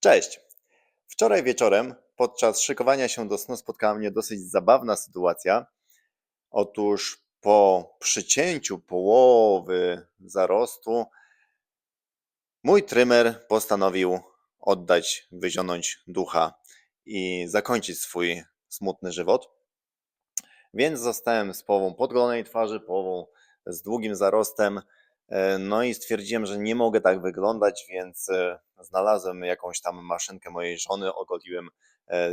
Cześć! Wczoraj wieczorem, podczas szykowania się do snu, spotkała mnie dosyć zabawna sytuacja. Otóż po przycięciu połowy zarostu, mój trymer postanowił oddać, wyzionąć ducha i zakończyć swój smutny żywot. Więc zostałem z połową podgolonej twarzy, połową z długim zarostem. E, No i stwierdziłem, że nie mogę tak wyglądać, więc e, znalazłem jakąś tam maszynkę mojej żony, ogoliłem e,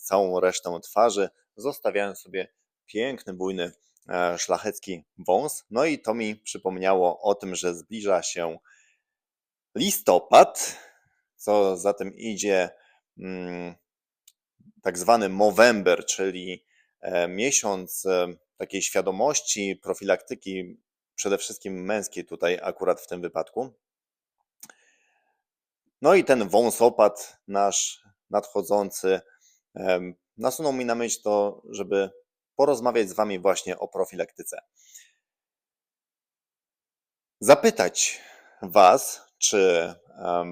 całą resztę twarzy, zostawiając sobie piękny, bujny, szlachecki wąs. No i to mi przypomniało o tym, że zbliża się listopad, co za tym idzie mm, tak zwany Movember, czyli miesiąc takiej świadomości, profilaktyki, przede wszystkim męskiej tutaj akurat w tym wypadku. No i ten wąsopad nasz nadchodzący nasunął mi na myśl to, żeby porozmawiać z Wami właśnie o profilaktyce. Zapytać Was, czy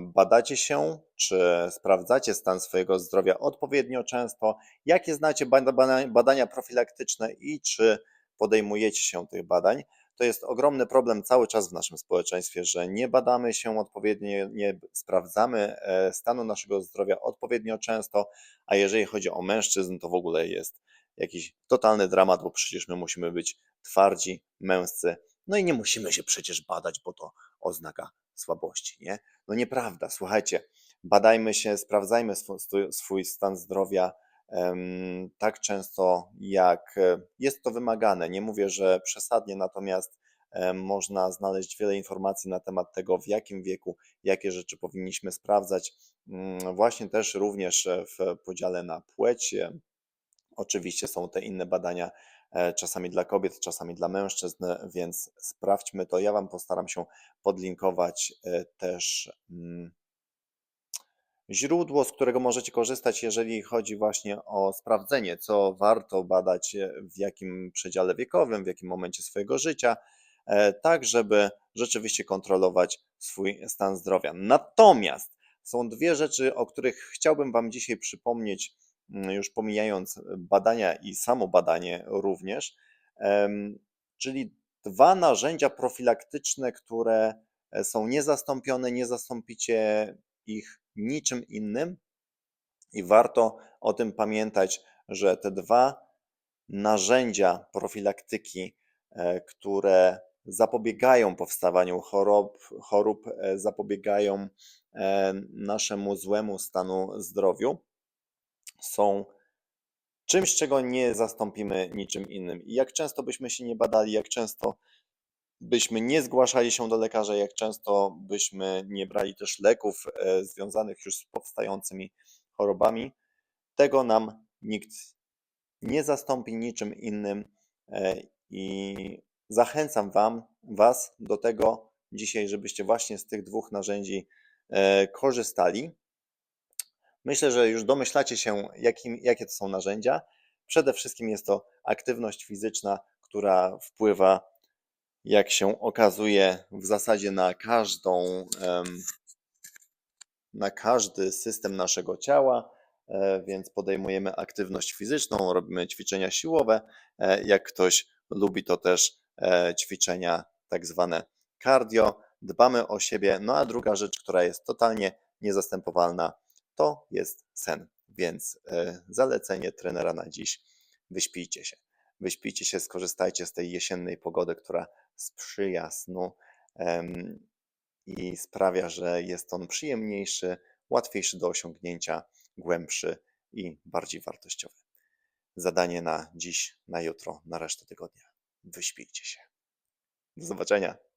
badacie się, czy sprawdzacie stan swojego zdrowia odpowiednio często, jakie znacie bada- bada- badania profilaktyczne i czy podejmujecie się tych badań. To jest ogromny problem cały czas w naszym społeczeństwie, że nie badamy się odpowiednio, nie sprawdzamy e, stanu naszego zdrowia odpowiednio często, a jeżeli chodzi o mężczyzn, to w ogóle jest jakiś totalny dramat, bo przecież my musimy być twardzi, męscy, no i nie musimy się przecież badać, bo to oznaka słabości, nie? No nieprawda, słuchajcie, badajmy się, sprawdzajmy swój, stan zdrowia tak często, jak e, jest to wymagane. Nie mówię, że przesadnie, natomiast można znaleźć wiele informacji na temat tego, w jakim wieku, jakie rzeczy powinniśmy sprawdzać. Mm, Właśnie też również e, w podziale na płeć. Oczywiście są te inne badania, e, czasami dla kobiet, czasami dla mężczyzn, więc sprawdźmy to. Ja Wam postaram się podlinkować też mm, źródło, z którego możecie korzystać, jeżeli chodzi właśnie o sprawdzenie, co warto badać, e, w jakim przedziale wiekowym, w jakim momencie swojego życia, e, tak żeby rzeczywiście kontrolować swój stan zdrowia. Natomiast są dwie rzeczy, o których chciałbym Wam dzisiaj przypomnieć, mm, już pomijając badania i samo badanie również, czyli dwa narzędzia profilaktyczne, które e, są niezastąpione, nie zastąpicie ich niczym innym i warto o tym pamiętać, że te dwa narzędzia profilaktyki, e, które zapobiegają powstawaniu chorób, chorób e, zapobiegają e, naszemu złemu stanu zdrowiu, są czymś, czego nie zastąpimy niczym innym. I jak często byśmy się nie badali, jak często byśmy nie zgłaszali się do lekarza, jak często byśmy nie brali też leków e, związanych już z powstającymi chorobami, tego nam nikt nie zastąpi niczym innym e, i zachęcam wam, Was do tego dzisiaj, żebyście właśnie z tych dwóch narzędzi e, korzystali. Myślę, że już domyślacie się, jakim, jakie to są narzędzia. Przede wszystkim jest to aktywność fizyczna, która wpływa, jak się okazuje, w zasadzie na każdą, na każdy system naszego ciała, e, więc podejmujemy aktywność fizyczną, robimy ćwiczenia siłowe. e, Jak ktoś lubi, to też e, ćwiczenia tak zwane cardio. Dbamy o siebie. No a druga rzecz, która jest totalnie niezastępowalna, to jest sen. Więc zalecenie trenera na dziś: wyśpijcie się. Wyśpijcie się, skorzystajcie z tej jesiennej pogody, która sprzyja snu i sprawia, że jest on przyjemniejszy, łatwiejszy do osiągnięcia, głębszy i bardziej wartościowy. Zadanie na dziś, na jutro, na resztę tygodnia. Wyśpijcie się. Do zobaczenia.